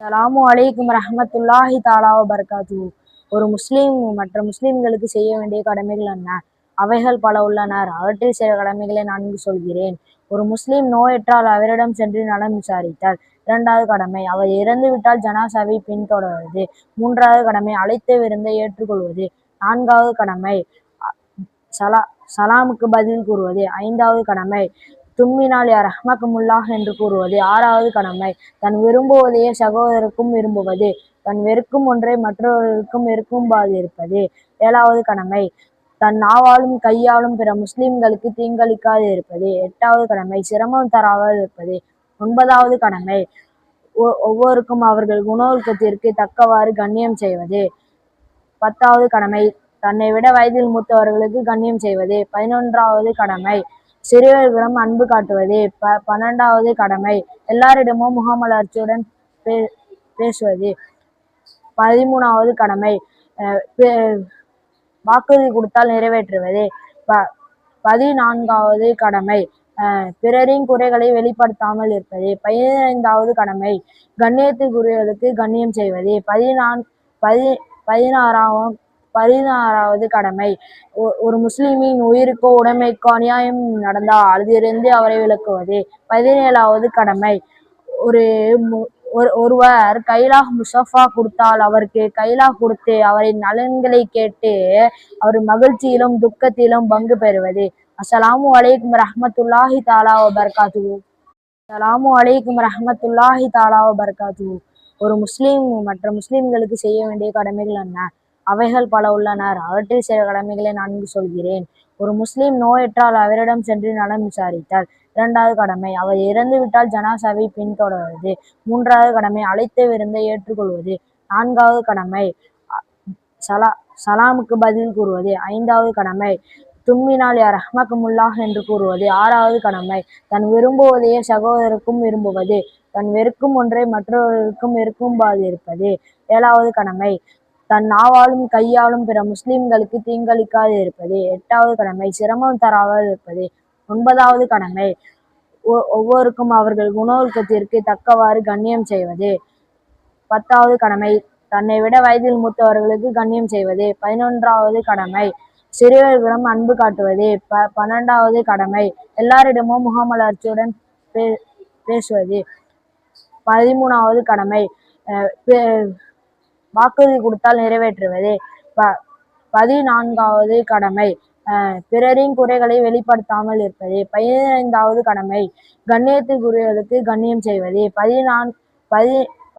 அஸ்ஸலாமு அலைக்கும் ரஹமத்துல்லாஹி தாலாவ பர்காத்து ஒரு முஸ்லீம் மற்ற முஸ்லிம்களுக்கு செய்ய வேண்டிய கடமைகள் என்ன? அவைகள் பல உள்ளனர் அவற்றில் சில கடமைகளை நான் சொல்கிறேன். ஒரு முஸ்லீம் நோயற்றால் அவரிடம் சென்று நலம் விசாரித்தார் இரண்டாவது கடமை அவர் இறந்துவிட்டால் ஜனாசாவை பின்தொடர்வது. மூன்றாவது கடமை அழைத்த விருந்தை ஏற்றுக்கொள்வது. நான்காவது கடமை சலா சலாமுக்கு பதில் கூறுவது. ஐந்தாவது கடமை தும்மினால் யார் ரஹ்மக்குமுல்லாஹ் என்று கூறுவது? ஆறாவது கடமை. தன் விரும்புவதையே சகோதரருக்கும் விரும்புவது. தன் வெறுக்கும் ஒன்றை மற்றவர்களுக்கும் வெறுக்கும்பாது இருப்பது. ஏழாவது கடமை. தன் நாவாலும் கையாலும் பிற முஸ்லிம்களுக்கு தீங்களிக்காது இருப்பது. எட்டாவது கடமை. சிரமம் தராமல் இருப்பது. ஒன்பதாவது கடமை. ஒ- ஒவ்வொருக்கும் அவர்கள் குணொழுக்கத்திற்கு தக்கவாறு கண்ணியம் செய்வது. பத்தாவது கடமை. தன்னை விட வயதில் மூத்தவர்களுக்கு கண்ணியம் செய்வது. பதினொன்றாவது கடமை. சிறுவர்களிடம் அன்பு காட்டுவது. ப பன்னெண்டாவது கடமை. எல்லாரிடமும் முகமலர்ச்சியுடன் பே பேசுவது. பதிமூணாவது கடமை. அஹ் வாக்குறுதி கொடுத்தால் நிறைவேற்றுவது. ப பதினான்காவது கடமை. அஹ் பிறரின் குறைகளை வெளிப்படுத்தாமல் இருப்பது. பதினைந்தாவது கடமை. கண்ணியத்துக்குரியவர்களுக்கு கண்ணியம் செய்வது. பதினான் பதி பதினாறாம் பதினாறாவது கடமை. ஒரு முஸ்லிமின் உயிருக்கோ உடைமைக்கோ அநியாயம் நடந்தால் அதிலிருந்து அவரை விளக்குவது பதினேழாவது கடமை. ஒரு ஒரு ஒருவர் கைலா முசஃபா கொடுத்தால் அவருக்கு கைலா கொடுத்து அவரின் நலன்களை கேட்டு அவர் மகிழ்ச்சியிலும் துக்கத்திலும் பங்கு பெறுவது. அஸ்ஸலாமு அலைக்கும் ரஹமத்துல்லாஹி தாலா பர்காது அஸ்ஸலாமு அலைக்கும் ரஹமத்துல்லாஹி தாலா பர்காது ஒரு முஸ்லீம் மற்ற முஸ்லிம்களுக்கு செய்ய வேண்டிய கடமைகள் என்ன? அவைகள் பல உள்ளனர் அவற்றில் சில கடமைகளை நான் இங்கு சொல்கிறேன். ஒரு முஸ்லீம் நோயற்றால் அவரிடம் சென்று நலம் விசாரித்தார். இரண்டாவது கடமை அவர் இறந்துவிட்டால் ஜனாசாவை பின்தொடர்வது. மூன்றாவது கடமை அழைத்த விருந்தை ஏற்றுக்கொள்வது. நான்காவது கடமை சலா சலாமுக்கு பதில் கூறுவது. ஐந்தாவது கடமை தும்மினால் யார் ரஹ்மக்குமுல்லாஹ் என்று கூறுவது. ஆறாவது கடமை தன் விரும்புவதையே சகோதரருக்கும் விரும்புவது. தன் வெறுக்கும் ஒன்றை மற்றவர்களுக்கும் வெறுக்கும்பாது இருப்பது ஏழாவது கடமை தன் நாவாலும் கையாலும் பிற முஸ்லிம்களுக்கு தீங்களிக்காது இருப்பது. எட்டாவது கடமை சிரமம் தராமல் இருப்பது. ஒன்பதாவது கடமை ஒ- ஒவ்வொருக்கும் அவர்கள் குணொழுக்கத்திற்கு தக்கவாறு கண்ணியம் செய்வது. பத்தாவது கடமை தன்னை விட வயதில் மூத்தவர்களுக்கு கண்ணியம் செய்வது. பதினொன்றாவது கடமை சிறியவர்களிடம் அன்பு காட்டுவது. ப பன்னெண்டாவது கடமை எல்லாரிடமும் முகமலர்ச்சியுடன் பே பேசுவது. பதிமூணாவது கடமை அஹ் பே- வாக்குறுதி கொடுத்தால் நிறைவேற்றுவது. ப பதினான்காவது கடமை. அஹ் பிறரின் குறைகளை வெளிப்படுத்தாமல் இருப்பது. பதினைந்தாவது கடமை. கண்ணியத்துக்குரியவர்களுக்கு கண்ணியம் செய்வது. பதினான் பதி